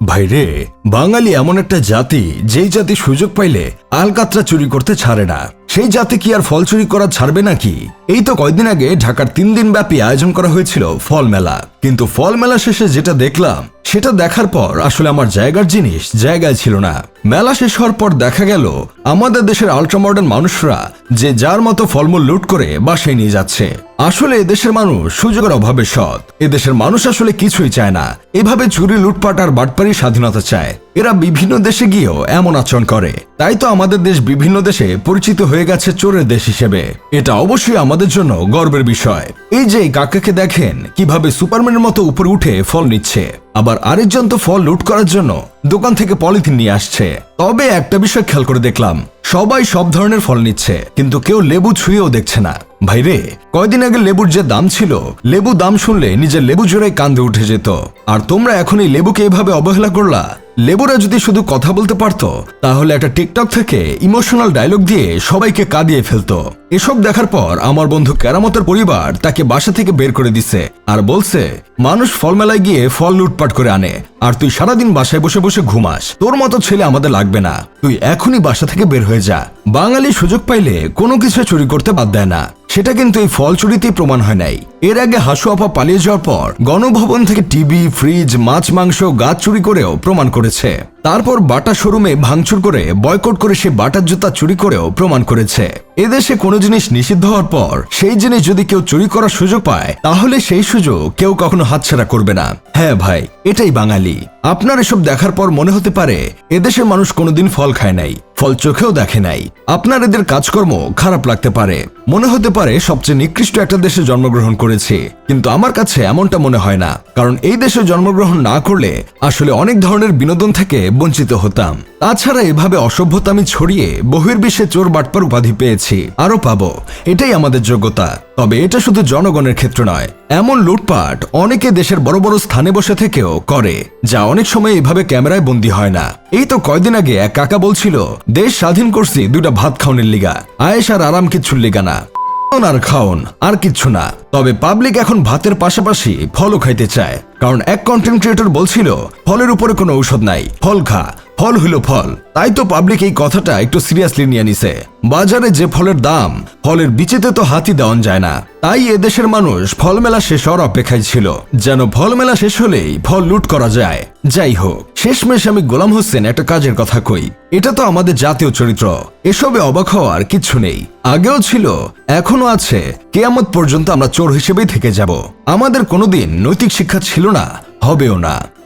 ভাই রে বাঙালি এমন একটা জাতি, যেই জাতি সুযোগ পাইলে আলকাতরা চুরি করতে ছাড়ে না। সেই জাতি কি আর ফল চুরি করা ছাড়বে নাকি? এই তো কয়দিন আগে ঢাকার তিন দিন ব্যাপী আয়োজন করা হয়েছিল ফল মেলা। কিন্তু ফল মেলা শেষে যেটা দেখলাম, সেটা দেখার পর আসলে আমার জায়গার জিনিস জায়গায় ছিল না। মেলা শেষ হওয়ার পর দেখা গেল, আমাদের দেশের আল্ট্রা মডার্ন মানুষরা যে যার মতো ফলমূল লুট করে বাসায় নিয়ে যাচ্ছে। আসলে এদেশের মানুষ সুযোগের অভাবে সৎ। এদেশের মানুষ আসলে কিছুই চায় না। এভাবে চুরি, লুটপাট আর বাটপারি স্বাধীনতা চায়। এরা বিভিন্ন দেশে গিয়েও এমন আচরণ করে। তাই তো আমাদের দেশ বিভিন্ন দেশে পরিচিত হয়ে গেছে চোরের দেশ হিসেবে। এটা অবশ্যই আমাদের জন্য গর্বের বিষয়। এই যে কাকাকে দেখেন, কীভাবে মতো উপরে উঠে ফল নিচ্ছে। আবার আরেকজন তো ফল লুট করার জন্য দোকান থেকে পলিথিন নিয়ে আসছে। তবে একটা বিষয় খেয়াল করে দেখলাম, সবাই সব ধরনের ফল নিচ্ছে, কিন্তু কেউ লেবু ছুঁয়েও দেখছে না। ভাইরে কয়দিন আগে লেবুর যে দাম ছিল, লেবু দাম শুনলে নিজের লেবু জোড়ায় কান্দে উঠে যেত। আর তোমরা এখন এই লেবুকে এভাবে অবহেলা করলা? লেবুরা যদি শুধু কথা বলতে পারতো, তাহলে একটা টিকটক থেকে ইমোশনাল ডায়লগ দিয়ে সবাইকে কাঁদিয়ে ফেলতো। এসব দেখার পর আমার বন্ধু কেরামতের পরিবার তাকে বাসা থেকে বের করে দিছে, আর বলছে, মানুষ ফল মেলায় গিয়ে ফল লুটপাট করে আনে। আর তুই সারাদিন বাসায় বসে বসে ঘুমাস। তোর মতো ছেলে আমাদের লাগবে না। তুই এখনই বাসা থেকে বের হয়ে যা। বাঙালি সুযোগ পাইলে কোনো কিছু চুরি করতে বাদ দেয় না। সেটা কিন্তু এই ফল চুরিতেই প্রমাণ হয় নাই। এর আগে হাসু আপা পালিয়ে যাওয়ার পর গণভবন থেকে টিভি, ফ্রিজ, মাছ, মাংস, গাছ চুরি করেও প্রমাণ করেছে। তারপর বাটা শোরুমে ভাঙচুর করে, বয়কট করে সে বাটার জুতা চুরি করেও প্রমাণ করেছে। এদেশে কোনো জিনিস নিষিদ্ধ হওয়ার পর সেই জিনিস যদি কেউ চুরি করার সুযোগ পায়, তাহলে সেই সুযোগ কেউ কখনো হাতছাড়া করবে না। হ্যাঁ ভাই, এটাই বাঙালি। আপনার এসব দেখার পর মনে হতে পারে, এদেশের মানুষ কোনোদিন ফল খায় নাই, ফল চোখেও দেখে নাই। আপনার এদের কাজকর্ম খারাপ লাগতে পারে। মনে হতে পারে, সবচেয়ে নিকৃষ্ট একটা দেশে জন্মগ্রহণ করেছি। কিন্তু আমার কাছে এমনটা মনে হয় না। কারণ এই দেশে জন্মগ্রহণ না করলে আসলে অনেক ধরনের বিনোদন থেকে বঞ্চিত হতাম। তাছাড়া এভাবে অসভ্যতামি ছড়িয়ে বহির্বিশ্বে চোর বাটপার উপাধি পেয়েছি। আরও পাবো। এটাই আমাদের যোগ্যতা। তবে এটা শুধু জনগণের ক্ষেত্র নয়। এমন লুটপাট অনেকে দেশের বড় বড় স্থানে বসে থেকেও করে, যা অনেক সময় এভাবে ক্যামেরায় বন্দী হয় না। এই তো কয়দিন আগে এক কাকা বলছিল, দেশ স্বাধীন করছি, দুইটা ভাত খাওনের লিগা। আয়েস আর আরাম কিচ্ছুর লিগা না আর খাওন আর কিচ্ছু না। তবে পাবলিক এখন ভাতের পাশাপাশি ফলও খাইতে চায়। কারণ এক কন্টেন্ট ক্রিয়েটর বলছিল, ফলের উপরে কোনো ঔষধ নাই, ফল খা। ফল হইল ফল। তাই তো পাবলিক এই কথাটা একটু সিরিয়াসলি নিয়ে নিছে। বাজারে যে ফলের দাম, ফলের বিচেতে তো হাতি দেওয়ান যায় না। তাই এদেশের মানুষ ফল মেলা শেষ হওয়ার অপেক্ষায় ছিল। যেন ফল মেলা শেষ হলেই ফল লুট করা যায়। যাই হোক, শেষমেশ আমি গোলাম হোসেন একটা কাজের কথা কই। এটা তো আমাদের জাতীয় চরিত্র। এসবে অবাক হওয়ার কিচ্ছু নেই। আগেও ছিল এখনও আছে। কেয়ামত পর্যন্ত আমরা চোর হিসেবেই থেকে যাব। আমাদের কোনোদিন নৈতিক শিক্ষা ছিল না, হবেও না।